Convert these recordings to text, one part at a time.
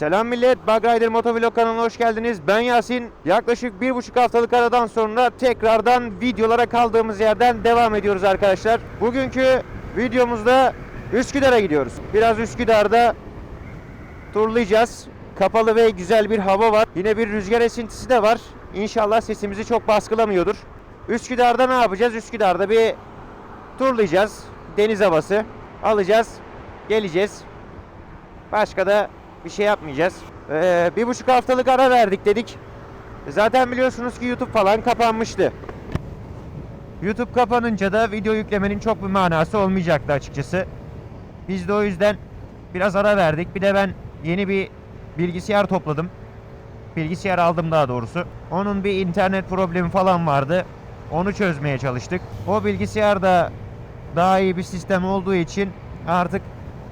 Selam millet, Bug Rider Motovlog kanalına hoş geldiniz. Ben Yasin. Yaklaşık bir buçuk haftalık aradan sonra tekrardan videolara kaldığımız yerden devam ediyoruz arkadaşlar. Bugünkü videomuzda Üsküdar'a gidiyoruz. Biraz Üsküdar'da turlayacağız. Kapalı ve güzel bir hava var. Yine bir rüzgar esintisi de var. İnşallah sesimizi çok baskılamıyordur. Üsküdar'da ne yapacağız? Üsküdar'da bir turlayacağız. Deniz havası alacağız. Geleceğiz. Başka da bir şey yapmayacağız. Ee, bir buçuk haftalık ara verdik dedik. Zaten biliyorsunuz ki YouTube falan kapanmıştı. YouTube kapanınca da video yüklemenin çok bir manası olmayacaktı açıkçası. Biz de o yüzden biraz ara verdik. Bir de ben yeni bir bilgisayar topladım. Bilgisayar aldım daha doğrusu. Onun bir internet problemi falan vardı. Onu çözmeye çalıştık. O bilgisayarda daha iyi bir sistem olduğu için artık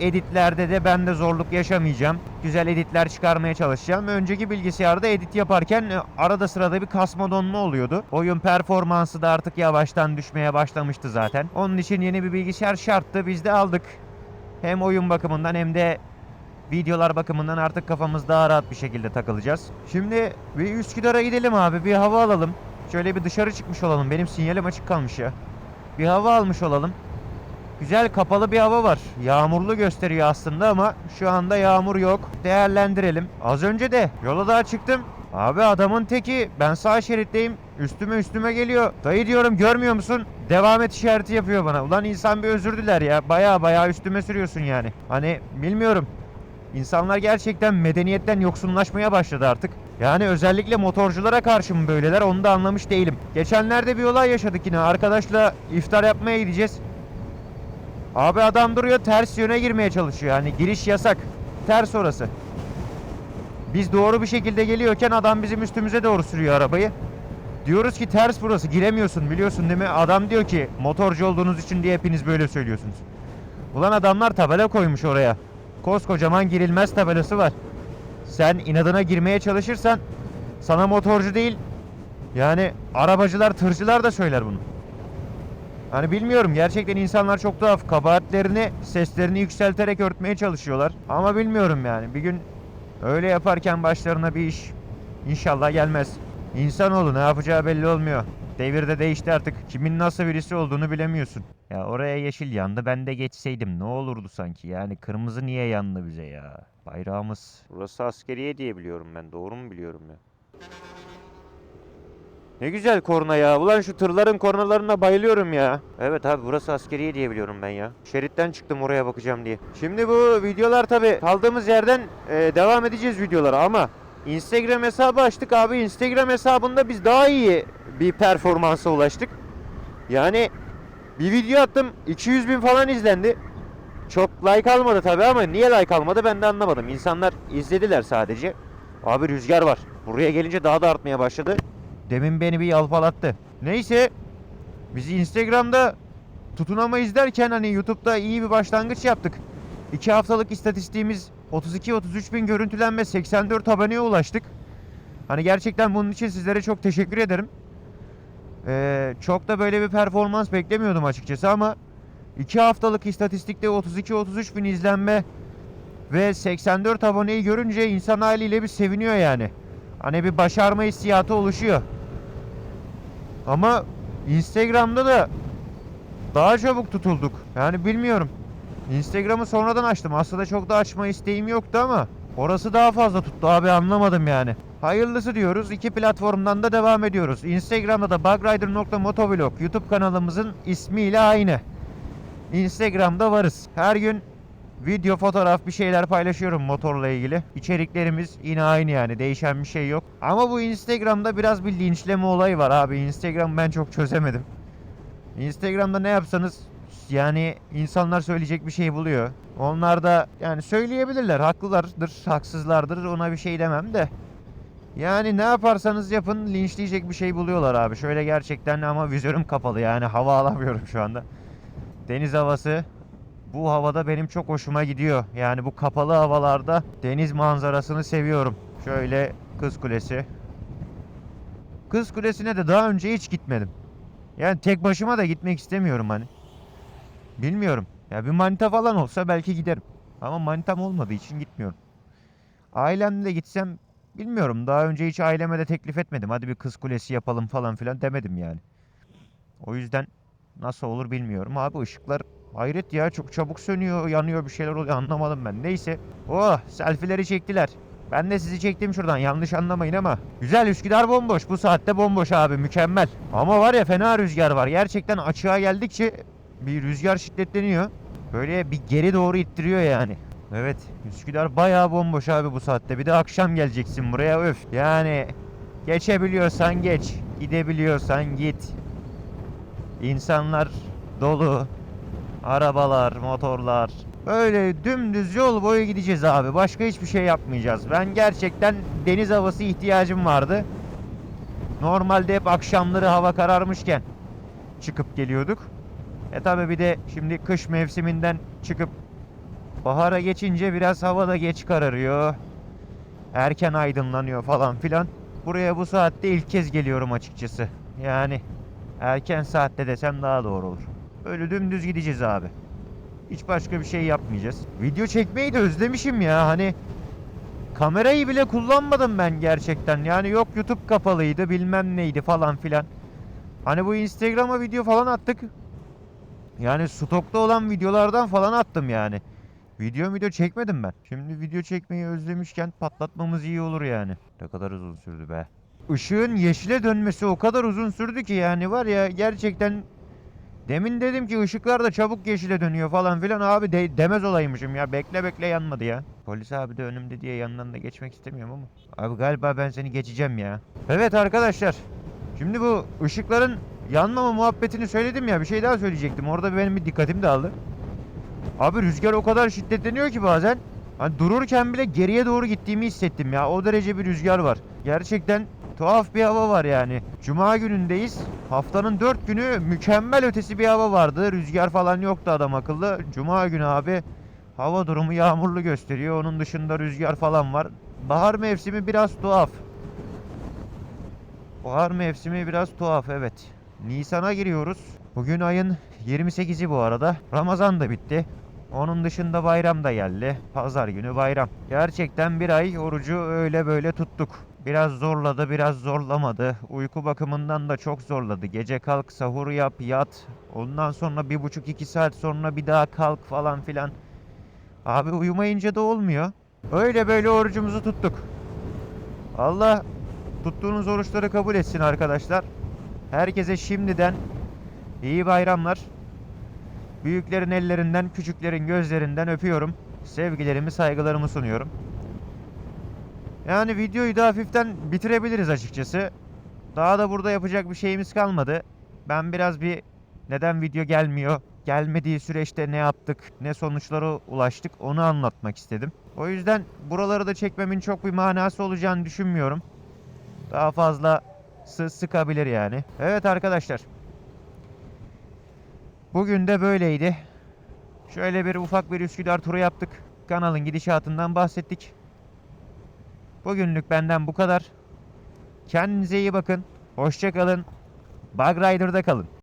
editlerde de ben de zorluk yaşamayacağım. Güzel editler çıkarmaya çalışacağım. Önceki bilgisayarda edit yaparken e, arada sırada bir kasma donma oluyordu. Oyun performansı da artık yavaştan düşmeye başlamıştı zaten. Onun için yeni bir bilgisayar şarttı. Biz de aldık. Hem oyun bakımından hem de videolar bakımından artık kafamız daha rahat bir şekilde takılacağız. Şimdi bir Üsküdar'a gidelim abi. Bir hava alalım. Şöyle bir dışarı çıkmış olalım. Benim sinyalim açık kalmış ya. Bir hava almış olalım. Güzel kapalı bir hava var. Yağmurlu gösteriyor aslında ama şu anda yağmur yok. Değerlendirelim. Az önce de yola daha çıktım. Abi adamın teki ben sağ şeritteyim. Üstüme üstüme geliyor. Dayı diyorum görmüyor musun? Devam et işareti yapıyor bana. Ulan insan bir özür diler ya. Baya baya üstüme sürüyorsun yani. Hani bilmiyorum. İnsanlar gerçekten medeniyetten yoksunlaşmaya başladı artık. Yani özellikle motorculara karşı mı böyleler onu da anlamış değilim. Geçenlerde bir olay yaşadık yine. Arkadaşla iftar yapmaya gideceğiz. Abi adam duruyor ters yöne girmeye çalışıyor. Yani giriş yasak. Ters orası. Biz doğru bir şekilde geliyorken adam bizim üstümüze doğru sürüyor arabayı. Diyoruz ki ters burası giremiyorsun biliyorsun değil mi? Adam diyor ki motorcu olduğunuz için diye hepiniz böyle söylüyorsunuz. Ulan adamlar tabela koymuş oraya. Koskocaman girilmez tabelası var. Sen inadına girmeye çalışırsan sana motorcu değil yani arabacılar tırcılar da söyler bunu. Hani bilmiyorum gerçekten insanlar çok tuhaf. Kabahatlerini, seslerini yükselterek örtmeye çalışıyorlar. Ama bilmiyorum yani. Bir gün öyle yaparken başlarına bir iş inşallah gelmez. İnsanoğlu ne yapacağı belli olmuyor. Devirde değişti artık. Kimin nasıl birisi olduğunu bilemiyorsun. Ya oraya yeşil yandı ben de geçseydim ne olurdu sanki. Yani kırmızı niye yandı bize ya? Bayrağımız. Burası askeriye diye biliyorum ben. Doğru mu biliyorum ya? Ne güzel korna ya. Ulan şu tırların kornalarına bayılıyorum ya. Evet abi burası askeriye diye biliyorum ben ya. Şeritten çıktım oraya bakacağım diye. Şimdi bu videolar tabi kaldığımız yerden e, devam edeceğiz videolara ama Instagram hesabı açtık abi. Instagram hesabında biz daha iyi bir performansa ulaştık. Yani bir video attım 200 bin falan izlendi. Çok like almadı tabi ama niye like almadı ben de anlamadım. İnsanlar izlediler sadece. Abi rüzgar var. Buraya gelince daha da artmaya başladı. Demin beni bir yalpalattı. Neyse. Bizi Instagram'da tutunamayız derken hani YouTube'da iyi bir başlangıç yaptık. 2 haftalık istatistiğimiz 32-33 bin görüntülenme 84 aboneye ulaştık. Hani gerçekten bunun için sizlere çok teşekkür ederim. Ee, çok da böyle bir performans beklemiyordum açıkçası ama 2 haftalık istatistikte 32-33 bin izlenme ve 84 aboneyi görünce insan haliyle bir seviniyor yani. Hani bir başarma hissiyatı oluşuyor. Ama Instagram'da da daha çabuk tutulduk. Yani bilmiyorum. Instagram'ı sonradan açtım. Aslında çok da açma isteğim yoktu ama orası daha fazla tuttu abi anlamadım yani. Hayırlısı diyoruz. İki platformdan da devam ediyoruz. Instagram'da da bugrider.motovlog YouTube kanalımızın ismiyle aynı. Instagram'da varız. Her gün video, fotoğraf bir şeyler paylaşıyorum motorla ilgili. İçeriklerimiz yine aynı yani değişen bir şey yok. Ama bu Instagram'da biraz bir linçleme olayı var abi. Instagram ben çok çözemedim. Instagram'da ne yapsanız yani insanlar söyleyecek bir şey buluyor. Onlar da yani söyleyebilirler. Haklılardır, haksızlardır. Ona bir şey demem de. Yani ne yaparsanız yapın linçleyecek bir şey buluyorlar abi. Şöyle gerçekten ama vizörüm kapalı yani hava alamıyorum şu anda. Deniz havası bu havada benim çok hoşuma gidiyor. Yani bu kapalı havalarda deniz manzarasını seviyorum. Şöyle Kız Kulesi. Kız Kulesi'ne de daha önce hiç gitmedim. Yani tek başıma da gitmek istemiyorum hani. Bilmiyorum. Ya bir manita falan olsa belki giderim. Ama manitam olmadığı için gitmiyorum. ailemle gitsem bilmiyorum. Daha önce hiç aileme de teklif etmedim. Hadi bir kız kulesi yapalım falan filan demedim yani. O yüzden nasıl olur bilmiyorum. Abi ışıklar hayret ya çok çabuk sönüyor, yanıyor bir şeyler oluyor anlamadım ben. Neyse. Oh selfileri çektiler. Ben de sizi çektim şuradan yanlış anlamayın ama. Güzel Üsküdar bomboş. Bu saatte bomboş abi mükemmel. Ama var ya fena rüzgar var. Gerçekten açığa geldikçe bir rüzgar şiddetleniyor. Böyle bir geri doğru ittiriyor yani. Evet Üsküdar bayağı bomboş abi bu saatte. Bir de akşam geleceksin buraya öf. Yani geçebiliyorsan geç. Gidebiliyorsan git. İnsanlar dolu. Arabalar, motorlar. Öyle dümdüz yol boyu gideceğiz abi. Başka hiçbir şey yapmayacağız. Ben gerçekten deniz havası ihtiyacım vardı. Normalde hep akşamları hava kararmışken çıkıp geliyorduk. E tabi bir de şimdi kış mevsiminden çıkıp bahara geçince biraz hava da geç kararıyor. Erken aydınlanıyor falan filan. Buraya bu saatte ilk kez geliyorum açıkçası. Yani erken saatte desem daha doğru olur. Böyle dümdüz gideceğiz abi. Hiç başka bir şey yapmayacağız. Video çekmeyi de özlemişim ya. Hani kamerayı bile kullanmadım ben gerçekten. Yani yok YouTube kapalıydı bilmem neydi falan filan. Hani bu Instagram'a video falan attık. Yani stokta olan videolardan falan attım yani. Video video çekmedim ben. Şimdi video çekmeyi özlemişken patlatmamız iyi olur yani. Ne kadar uzun sürdü be. Işığın yeşile dönmesi o kadar uzun sürdü ki yani var ya gerçekten Demin dedim ki ışıklar da çabuk yeşile dönüyor falan filan abi de- demez olaymışım ya. Bekle bekle yanmadı ya. Polis abi de önümde diye yanından da geçmek istemiyorum ama. Abi galiba ben seni geçeceğim ya. Evet arkadaşlar. Şimdi bu ışıkların yanmama muhabbetini söyledim ya. Bir şey daha söyleyecektim. Orada benim bir dikkatim dağıldı. Abi rüzgar o kadar şiddetleniyor ki bazen. Hani dururken bile geriye doğru gittiğimi hissettim ya. O derece bir rüzgar var. Gerçekten tuhaf bir hava var yani. Cuma günündeyiz. Haftanın dört günü mükemmel ötesi bir hava vardı. Rüzgar falan yoktu adam akıllı. Cuma günü abi hava durumu yağmurlu gösteriyor. Onun dışında rüzgar falan var. Bahar mevsimi biraz tuhaf. Bahar mevsimi biraz tuhaf evet. Nisan'a giriyoruz. Bugün ayın 28'i bu arada. Ramazan da bitti. Onun dışında bayram da geldi. Pazar günü bayram. Gerçekten bir ay orucu öyle böyle tuttuk. Biraz zorladı, biraz zorlamadı. Uyku bakımından da çok zorladı. Gece kalk, sahur yap, yat. Ondan sonra bir buçuk iki saat sonra bir daha kalk falan filan. Abi uyumayınca da olmuyor. Öyle böyle orucumuzu tuttuk. Allah tuttuğunuz oruçları kabul etsin arkadaşlar. Herkese şimdiden iyi bayramlar. Büyüklerin ellerinden, küçüklerin gözlerinden öpüyorum. Sevgilerimi, saygılarımı sunuyorum. Yani videoyu da hafiften bitirebiliriz açıkçası. Daha da burada yapacak bir şeyimiz kalmadı. Ben biraz bir neden video gelmiyor, gelmediği süreçte ne yaptık, ne sonuçlara ulaştık onu anlatmak istedim. O yüzden buraları da çekmemin çok bir manası olacağını düşünmüyorum. Daha fazla sı- sıkabilir yani. Evet arkadaşlar. Bugün de böyleydi. Şöyle bir ufak bir Üsküdar turu yaptık. Kanalın gidişatından bahsettik. Bugünlük benden bu kadar. Kendinize iyi bakın. Hoşça kalın. Bug Rider'da kalın.